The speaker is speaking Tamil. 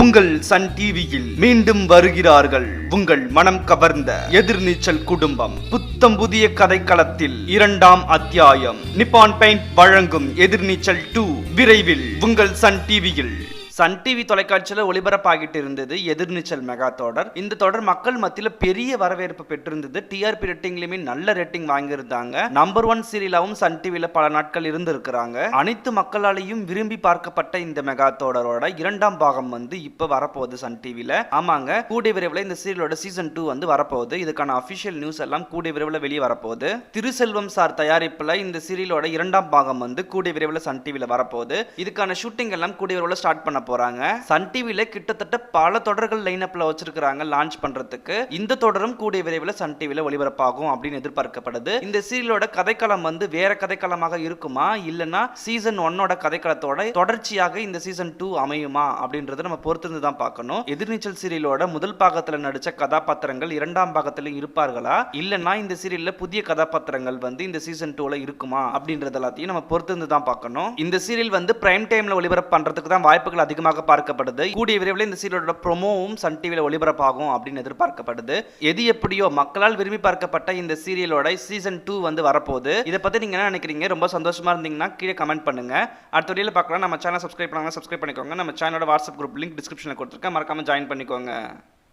உங்கள் சன் டிவியில் மீண்டும் வருகிறார்கள். உங்கள் மனம் கவர்ந்த எதிர்நீச்சல் குடும்பம். புத்தம் புதிய கதைக்களத்தில் இரண்டாம் அத்தியாயம். நிப்பான் பெயிண்ட் வழங்கும் எதிர்நீச்சல் டூ. விரைவில் உங்கள் சன் டிவியில் சன் டிவி தொலைக்காட்சியில் ஒளிபரப்பாகிட்டு இருந்தது எதிர்நீச்சல் மெகா தொடர். இந்த தொடர் மக்கள் மத்தியில் பெரிய வரவேற்பு பெற்றிருந்தது. டிஆர்பி ரேட்டிங்லயுமே நல்ல ரேட்டிங் வாங்கியிருந்தாங்க. நம்பர் ஒன் சீரியலாவும் சன் டிவியில் பல நாட்கள் இருந்திருக்கிறாங்க. அனைத்து மக்களாலையும் விரும்பி பார்க்கப்பட்ட இந்த மெகா தொடரோட இரண்டாம் பாகம் வந்து இப்போ வரப்போகுது சன் டிவியில் ஆமாங்க. கூடிய விரைவில் இந்த சீரியலோட சீசன் டூ வந்து வரப்போகுது. இதுக்கான அஃபிஷியல் நியூஸ் எல்லாம் கூடிய விரைவில் வெளியே வரப்போகுது. திருசெல்வம் சார் தயாரிப்பில் இந்த சீரியலோட இரண்டாம் பாகம் வந்து கூடிய விரைவில் சன் டிவியில் வரப்போகுது. இதுக்கான ஷூட்டிங் எல்லாம் கூடிய விரைவில் ஸ்டார்ட் பண்ண போறாங்க. சன் டிவில கிட்டத்தட்ட பல தொடர்கள் லைனப்ல வச்சிருக்காங்க லான்ச் பண்றதுக்கு. இந்த தொடரும் கூடிய விரைவில் சன் டிவில ஒளிபரப்பாகும் அப்படின்னு எதிர்பார்க்கப்படுது. இந்த சீரியலோட கதைக்களம் வந்து வேற கதைக்களமாக இருக்குமா? இல்லனா சீசன் ஒன்னோட கதைக்களத்தோட தொடர்ச்சியாக இந்த சீசன் டூ அமையுமா? அப்படின்றத நம்ம பொறுத்திருந்து தான் பார்க்கணும். எதிர்நீச்சல் சீரியலோட முதல் பாகத்துல நடிச்ச கதாபாத்திரங்கள் இரண்டாம் பாகத்துல இருப்பார்களா? இல்லனா இந்த சீரியல்ல புதிய கதாபாத்திரங்கள் வந்து இந்த சீசன் டூல இருக்குமா? அப்படின்றது எல்லாத்தையும் நம்ம பொறுத்திருந்து தான் பார்க்கணும். இந்த சீரியல் வந்து பிரைம் டைம்ல ஒளிபரப்பு பண்றதுக்கு தான் வாய்ப்புகள் அதிகமாக பார்க்கப்படுது. கூடிய விரைவில் இந்த சீரியலோட ப்ரொமோவும் சன் டிவியில் ஒளிபரப்பாகும் அப்படின்னு எதிர்பார்க்கப்படுது. எது எப்படியோ மக்களால் விரும்பி பார்க்கப்பட்ட இந்த சீரியலோட சீசன் டூ வந்து வரப்போகுது. இதை பத்தி நீங்க என்ன நினைக்கிறீங்க? ரொம்ப சந்தோஷமா இருந்தீங்கன்னா கீழே கமெண்ட் பண்ணுங்க. அடுத்த வீடியோல பார்க்கலாம். நம்ம சேனல் சப்ஸ்கிரைப் பண்ணாங்க சப்ஸ்கிரைப் பண்ணிக்கோங்க. நம்ம சேனலோட வாட்ஸ்அப் குரூப் லிங்க் டிஸ்கிரிப்ஷனில் கொடுத்துருக்கேன். மறக்காம ஜாயின் பண்ணிக்கோங்க.